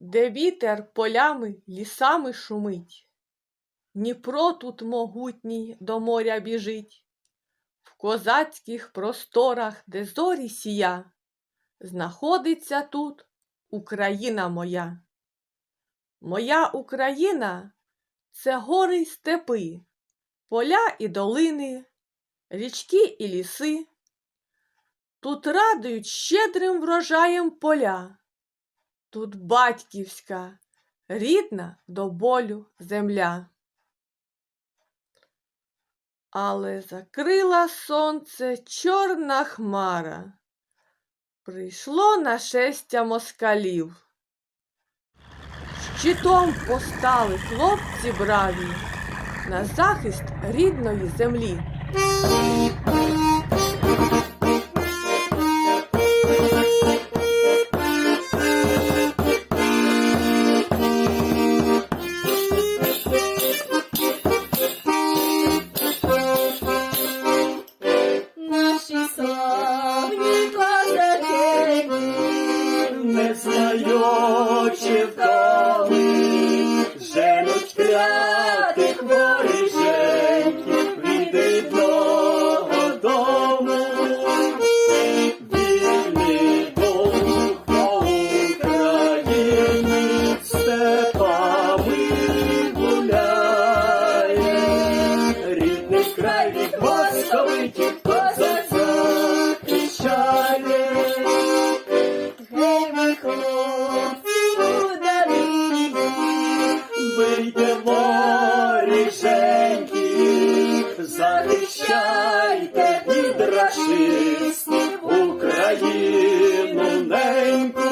де вітер полями, лісами шумить. Дніпро тут могутній до моря біжить, в козацьких просторах, де зорі сія, знаходиться тут Україна моя. Моя Україна це гори й степи, поля і долини, річки і ліси. Тут радують щедрим врожаєм поля. Тут батьківська, рідна до болю земля. Але закрила сонце чорна хмара. Прийшло нашестя москалів. Щитом постали хлопці браві на захист рідної землі. Козак захищає. гей хлопці ударі, Бийте воріженьки, захищайте від рашистів Україну неньку.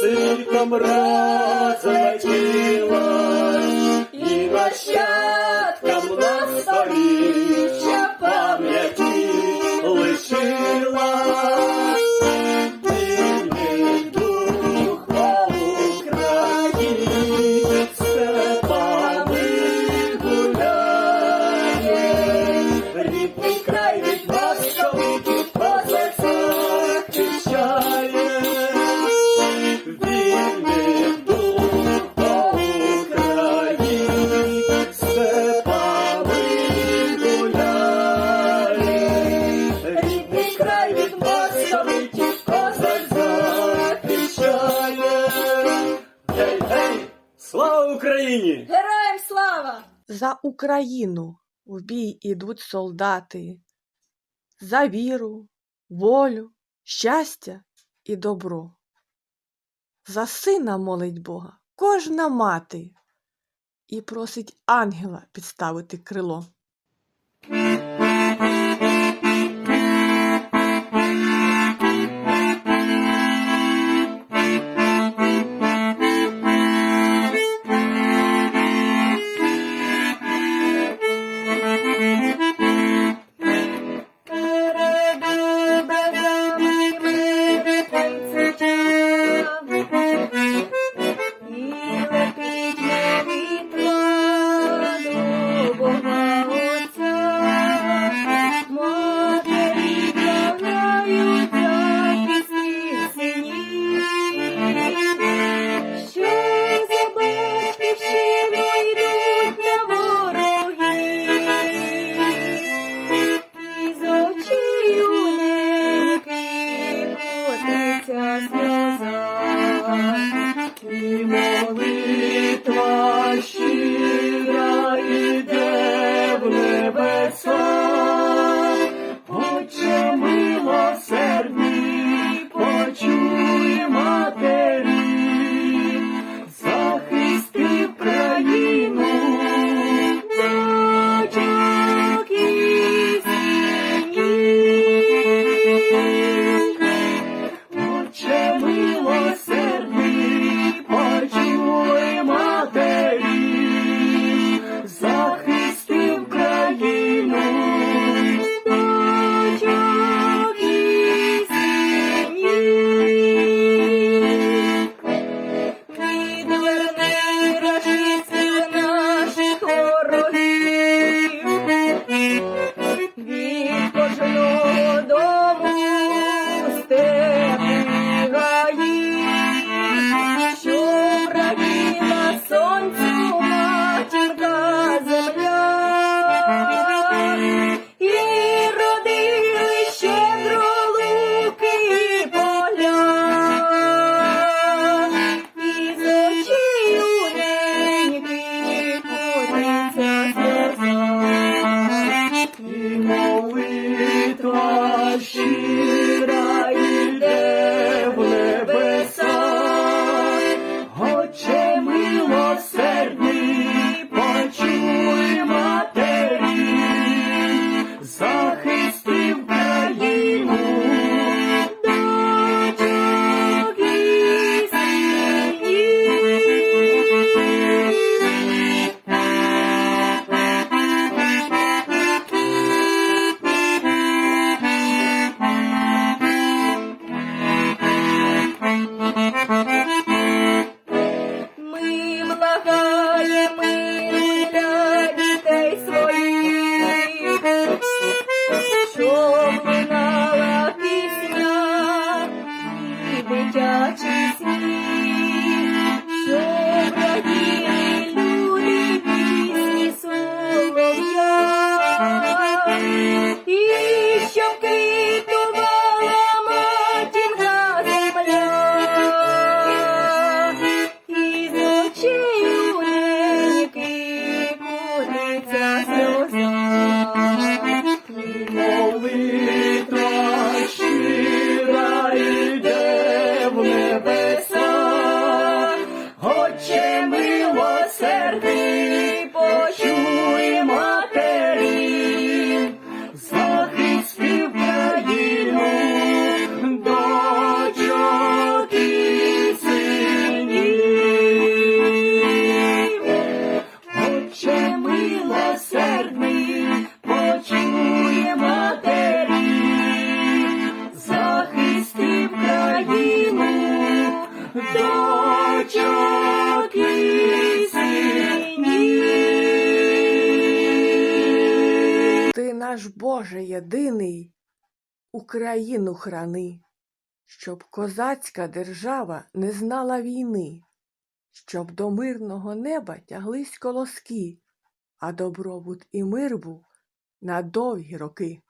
Цілком розлетіла і нащадкам За Україну в бій ідуть солдати, за віру, волю, щастя і добро. За сина молить Бога кожна мати і просить ангела підставити крило. She. милосердний, почує матері, захистив країну, дочок. Ти наш Боже єдиний, Україну храни, щоб козацька держава не знала війни. Щоб до мирного неба тяглись колоски, а добробут і мир був на довгі роки.